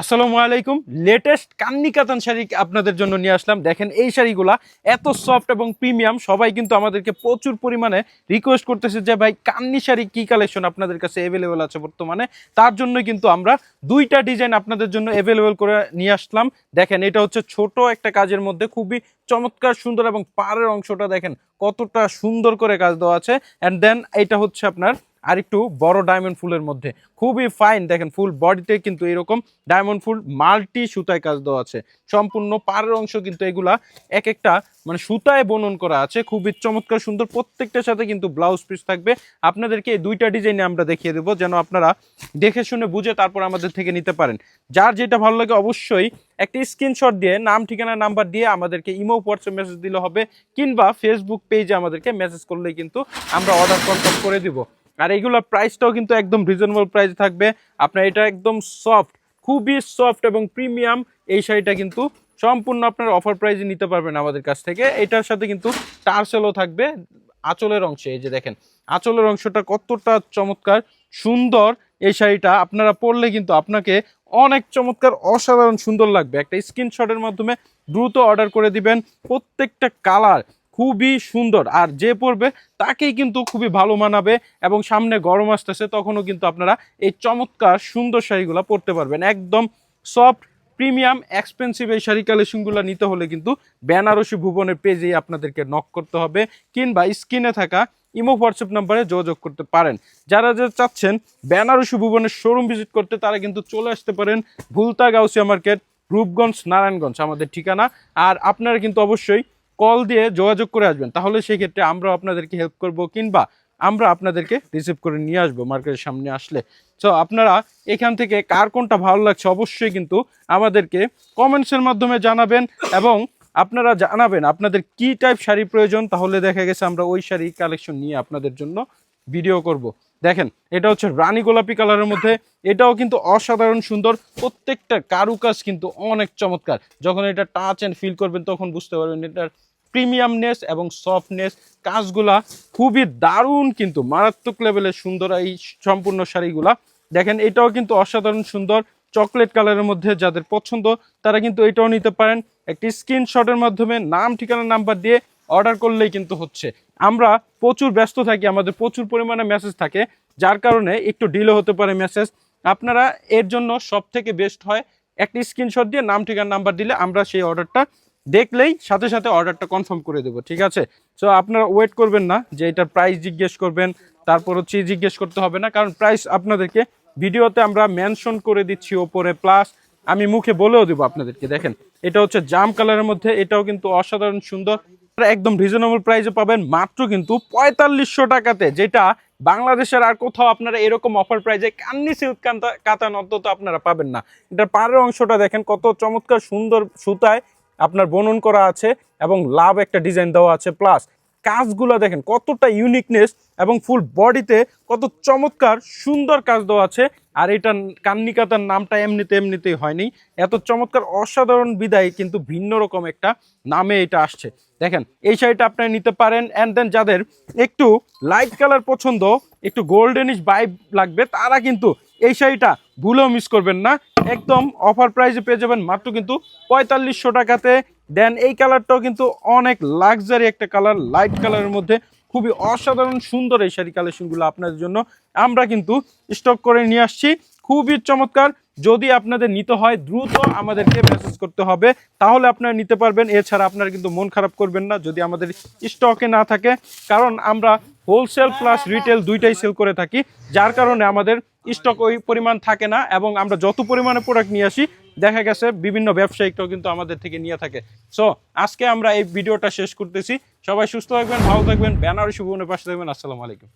আসসালামু আলাইকুম। লেটেস্ট কান্নি কাতান শাড়ি আপনাদের জন্য নিয়ে আসলাম। দেখেন এই শাড়িগুলা এত সফট এবং প্রিমিয়াম সবাই কিন্তু আমাদেরকে প্রচুর পরিমাণে রিকোয়েস্ট করতেছে যে, ভাই কান্নি শাড়ি কি কালেকশন আপনাদের কাছে অ্যাভেলেবেল আছে বর্তমানে? তার জন্য কিন্তু আমরা দুইটা ডিজাইন আপনাদের জন্য অ্যাভেলেবেল করে নিয়ে আসলাম। দেখেন, এটা হচ্ছে ছোট একটা কাজের মধ্যে খুবই চমৎকার, সুন্দর এবং পাড়ের অংশটা দেখেন কতটা সুন্দর করে কাজ দেওয়া আছে। অ্যান্ড দেন এটা হচ্ছে আপনার আর একটু বড় ডায়মন্ড ফুলের মধ্যে। খুবই ফাইন দেখেন ফুল বডিতে কিন্তু এরকম ডায়মন্ড ফুল মাল্টি সুতায় কাজ দেওয়া আছে। সম্পূর্ণ পাড়ের অংশ কিন্তু এগুলা এক একটা মানে সুতায় বনন করা আছে। খুবই চমৎকার, সুন্দর প্রত্যেকটার সাথে কিন্তু ব্লাউজ পিস থাকবে। আপনাদেরকে এই দুইটা ডিজাইনে আমরা দেখিয়ে দেবো, যেন আপনারা দেখে শুনে বুঝে তারপর আমাদের থেকে নিতে পারেন। যার যেটা ভালো লাগে অবশ্যই একটি স্ক্রিনশট দিয়ে নাম, ঠিকানা নাম্বার দিয়ে আমাদেরকে ইমো, হোয়াটসঅ্যাপ মেসেজ দিলে হবে, কিংবা ফেসবুক পেজে আমাদেরকে মেসেজ করলেই কিন্তু আমরা অর্ডার কনফার্ম করে দিব। আর এইগুলোর প্রাইসটাও কিন্তু একদম রিজনেবল প্রাইস থাকবে। আপনার এটা একদম সফট খুবই সফট এবং প্রিমিয়াম এই শাড়িটা কিন্তু সম্পূর্ণ আপনার অফার প্রাইসে নিতে পারবেন আমাদের কাছ থেকে। এটার সাথে কিন্তু টার্সেলও থাকবে আঁচলের অংশে, এই যে দেখেন। আঁচলের অংশটা কতটা চমৎকার, সুন্দর এই শাড়িটা। আপনারা পরলে কিন্তু আপনাকে অনেক চমৎকার, অসাধারণ সুন্দর লাগবে। একটা স্ক্রিনশটের মাধ্যমে দ্রুত অর্ডার করে দিবেন। প্রত্যেকটা কালার খুবই সুন্দর। আর যে পরবে তাকেই কিন্তু খুবই ভালো মানাবে এবং সামনে গরম আসতেছে তখনও কিন্তু আপনারা এই চমৎকার সুন্দর শাড়িগুলো পরতে পারবেন। একদম সফট, প্রিমিয়াম এক্সপেন্সিভ এই শাড়ি কালেকশনগুলো নিতে হলে কিন্তু বেনারসি ভুবনের পেজেই আপনাদেরকে নক করতে হবে কিংবা স্ক্রিনে থাকা ইমো, হোয়াটসঅ্যাপ নাম্বারে যোগাযোগ করতে পারেন। যারা যারা চাচ্ছেন বেনারসি ভুবনের শোরুম ভিজিট করতে তারা কিন্তু চলে আসতে পারেন ভুলতা গাউসিয়া মার্কেট, রূপগঞ্জ, নারায়ণগঞ্জ, আমাদের ঠিকানা। আর আপনারা কিন্তু অবশ্যই কল দিয়ে যোগাযোগ করে আসবেন। তাহলে সেই ক্ষেত্রে আমরা আপনাদেরকে হেল্প করব কিংবা আমরা আপনাদেরকে রিসিভ করে নিয়ে আসব মার্কেটের সামনে আসলে। সো আপনারা এখান থেকে কার কোনটা ভালো লাগছে অবশ্যই কিন্তু আমাদেরকে কমেন্টসের মাধ্যমে জানাবেন এবং আপনারা জানাবেন আপনাদের কি টাইপ শাড়ি প্রয়োজন, তাহলে দেখা গেছে আমরা ওই শাড়ি কালেকশন নিয়ে আপনাদের জন্য ভিডিও করব। দেখেন, এটা হচ্ছে রানী গোলাপি কালারের মধ্যে, এটাও কিন্তু অসাধারণ সুন্দর, প্রত্যেকটা কারুকাজ কিন্তু অনেক চমৎকার। যখন এটা টাচ অ্যান্ড ফিল করবেন, তখন বুঝতে পারবেন এটার প্রিমিয়ামনেস এবং সফটনেস কাজগুলা খুবই দারুণ কিন্তু মারাত্মক লেভেলের সুন্দর এই সম্পূর্ণ শাড়িগুলা। দেখেন এটাও কিন্তু অসাধারণ সুন্দর চকলেট কালারের মধ্যে যাদের পছন্দ, তারা কিন্তু এটাও নিতে পারেন। একটি স্ক্রিনশটের মাধ্যমে নাম, ঠিকানা নাম্বার দিয়ে অর্ডার করলেই কিন্তু হচ্ছে। আমরা প্রচুর ব্যস্ত থাকি, আমাদের প্রচুর পরিমাণে মেসেজ থাকে, যার কারণে একটু ডিলে হতে পারে মেসেজ আপনারা এর জন্য সব থেকে বেস্ট হয় একটি স্ক্রিনশট দিয়ে নাম, ঠিকানা নাম্বার দিলে আমরা সেই অর্ডারটা দেখলেই সাথে সাথে অর্ডারটা কনফার্ম করে দেবো, ঠিক আছে? সো আপনারা ওয়েট করবেন না যে এটার প্রাইস জিজ্ঞেস করবেন, তারপর হচ্ছে জিজ্ঞেস করতে হবে না, কারণ প্রাইস আপনাদেরকে ভিডিওতে আমরা মেনশন করে দিচ্ছি ওপরে প্লাস আমি মুখে বলেও দেবো আপনাদেরকে, দেখেন। এটা হচ্ছে জাম কালারের মধ্যে, এটাও কিন্তু অসাধারণ সুন্দর। একদম রিজনেবল প্রাইসে পাবেন, মাত্র কিন্তু পঁয়তাল্লিশশো টাকাতে, যেটা বাংলাদেশের আর কোথাও আপনারা এরকম অফার প্রাইজে কান্নি সিল্ক কাতান অন্তত আপনারা পাবেন না। এটার পাড়ের অংশটা দেখেন, কত চমৎকার সুন্দর সুতায় আপনার বনন করা আছে এবং লাভ একটা ডিজাইন দেওয়া আছে। প্লাস কাজগুলো দেখেন কতটা ইউনিকনেস এবং ফুল বডিতে কত চমৎকার সুন্দর কাজ দেওয়া আছে। আর এটা কান্নিকাতার নামটা এমনিতে এমনিতেই হয়নি। এত চমৎকার অসাধারণ বিদায় কিন্তু ভিন্ন রকম একটা নামে এটা আসছে। দেখেন, এই শাড়িটা আপনারা নিতে পারেন। অ্যান্ড দেন যাদের একটু লাইট কালার পছন্দ, একটু গোল্ডেনিশ বাইব লাগবে, তারা কিন্তু এই শাড়িটা ভুলেও মিস করবেন না। একদম অফার প্রাইসে পেয়ে যাবেন মাত্র কিন্তু পঁয়তাল্লিশশো টাকাতে। দেন এই কালারটাও কিন্তু অনেক লাক্সারি একটা কালার লাইট কালারের মধ্যে। খুবই অসাধারণ সুন্দর এই শাড়ি কালেকশনগুলো আপনাদের জন্য। আমরা কিন্তু স্টক করে নিয়ে আসছি। খুবই চমৎকার যদি আপনাদের নিতে হয়, দ্রুত আমাদেরকে মেসেজ করতে হবে। তাহলে আপনারা নিতে পারবেন। এছাড়া আপনারা কিন্তু মন খারাপ করবেন না যদি আমাদের স্টকে না থাকে। কারণ আমরা হোলসেল প্লাস রিটেল দুইটাই সেল করে থাকি। যার কারণে আমাদের স্টক ওই পরিমাণ থাকে না এবং আমরা যত পরিমাণে প্রোডাক্ট নিয়ে আসি, দেখা গেছে বিভিন্ন ব্যবসায়িকটাও কিন্তু আমাদের থেকে নিয়ে থাকে। সো আজকে আমরা এই ভিডিওটা শেষ করতেছি। সবাই সুস্থ থাকবেন, ভালো থাকবেন ব্যানারসি ভবনের পাশে থাকবেন। আসসালামু আলাইকুম।